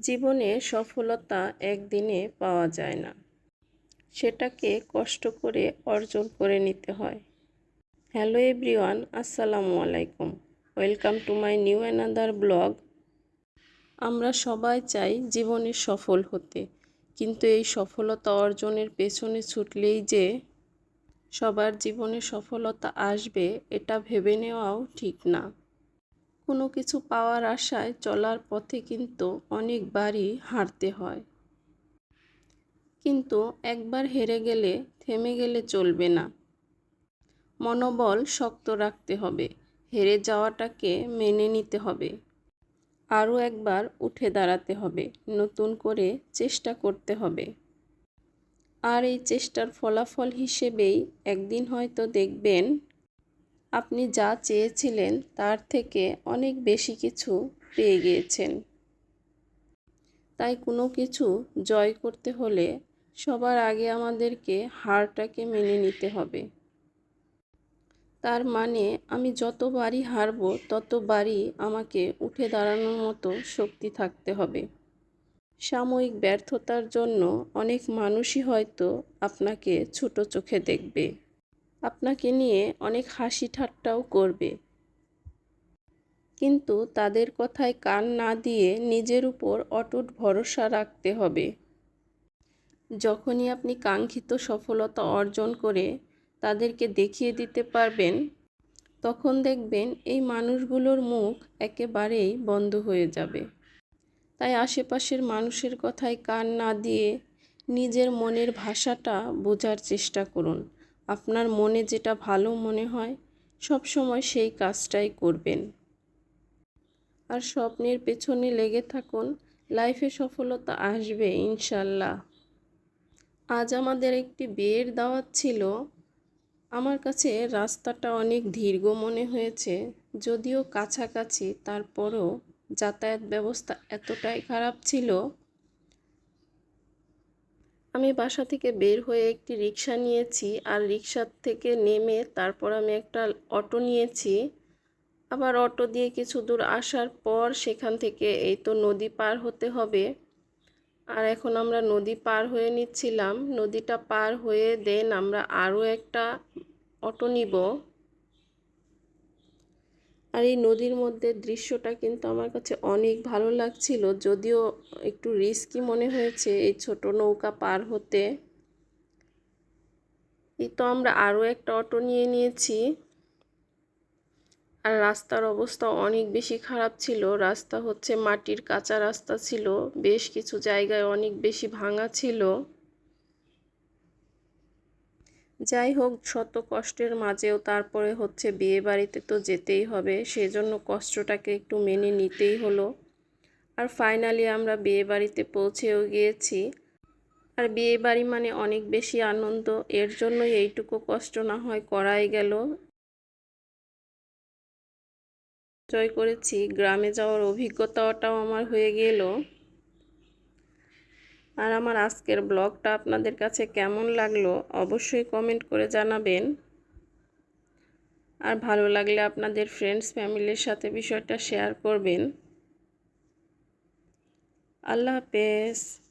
জীবনে সফলতা একদিনে পাওয়া যায় না। সেটাকে কষ্ট করে অর্জন করে নিতে হয়। হ্যালো এভরিওয়ান, আসসালামু আলাইকুম। Welcome to my new another blog. আমরা সবাই চাই জীবনে সফল হতে, কিন্তু এই সফলতা অর্জনের পেছনে ছুটলেই যে সবার জীবনে সফলতা আসবে, এটা ভেবে নেওয়াও ঠিক না। কোনো কিছু পাওয়ার আশায় চলার পথে কিন্তু অনেকবারই হারতে হয়। কিন্তু একবার হেরে গেলে থেমে গেলে চলবে না। মনোবল শক্ত রাখতে হবে, হেরে যাওয়াটাকে মেনে নিতে হবে। আরও একবার উঠে দাঁড়াতে হবে, নতুন করে চেষ্টা করতে হবে। আর এই চেষ্টার ফলাফল হিসেবেই একদিন হয়তো দেখবেন আপনি যা চেয়েছিলেন তার থেকে অনেক বেশি কিছু পেয়ে গিয়েছেন। তাই কোনো কিছু জয় করতে হলে সবার আগে আমাদেরকে হারটাকে মেনে নিতে হবে। তার মানে আমি যতবারই হারব, ততবারই আমাকে উঠে দাঁড়ানোর মতো শক্তি থাকতে হবে। সাময়িক ব্যর্থতার জন্য অনেক মানুষই হয়তো আপনাকে ছোট চোখে দেখবে। আপনাকে নিয়ে অনেক হাসি ঠাট্টাও করবে। কিন্তু তাদের কথায় কান না দিয়ে নিজের উপর অটুট ভরসা রাখতে হবে। যখনই আপনি কাঙ্ক্ষিত সফলতা অর্জন করে তাদেরকে দেখিয়ে দিতে পারবেন, তখন দেখবেন এই মানুষগুলোর মুখ একেবারেই বন্ধ হয়ে যাবে। তাই আশেপাশের মানুষের কথায় কান না দিয়ে নিজের মনের ভাষাটা বোঝার চেষ্টা করুন। আপনার মনে যেটা ভালো মনে হয়, সব সময় সেই কাজটাই করবেন। আর স্বপ্নের পেছনে লেগে থাকুন, লাইফে সফলতা আসবে, ইনশাল্লাহ। আজ আমাদের একটি বিয়ের দাওয়াত ছিল। আমার কাছে রাস্তাটা অনেক দীর্ঘ মনে হয়েছে, যদিও কাছাকাছি, তারপরও যাতায়াত ব্যবস্থা এতটাই খারাপ ছিল আমি বাসা থেকে বের হয়ে একটি রিক্সা নিয়েছি আর রিক্সার থেকে নেমে তারপর আমি একটা অটো নিয়েছি। আবার অটো দিয়ে কিছু দূর আসার পর সেখান থেকে এই তো নদী পার হতে হবে। আর এখন আমরা নদী পার হয়ে নিচ্ছিলাম। নদীটা পার হয়ে দেন আমরা আরও একটা অটো নিব। আর এই নদীর মধ্যে দৃশ্যটা কিন্তু আমার কাছে অনেক ভালো লাগছিল। যদিও একটু রিস্কি মনে হয়েছে এই ছোট নৌকা পার হতে। এই তো আমরা আরও একটা অটো নিয়ে নিয়েছি। আর রাস্তার অবস্থা অনেক বেশি খারাপ ছিল। রাস্তা হচ্ছে মাটির কাঁচা রাস্তা ছিল। বেশ কিছু জায়গায় অনেক বেশি ভাঙা ছিল। যাই হোক শত কষ্টের মাঝেও তারপরে হচ্ছে বিয়ে বাড়িতে তো যেতেই হবে, সেজন্য কষ্টটাকে একটু মেনে নিতেই হলো। আর ফাইনালি আমরা বিয়ে বাড়িতে পৌঁছেও গিয়েছি। আর বিয়ে বাড়ি মানে অনেক বেশি আনন্দ, এর জন্যই এইটুকু কষ্ট না হয় করাই গেল। জয় করেছি, গ্রামে যাওয়ার অভিজ্ঞতাটাও আমার হয়ে গেল। আর আমার আজকের ব্লগটা আপনাদের কাছে কেমন লাগল অবশ্যই কমেন্ট করে জানাবেন। আর ভালো লাগলে আপনাদের ফ্রেন্ডস ফ্যামিলির সাথে বিষয়টা শেয়ার করবেন। আল্লাহ হাফেজ।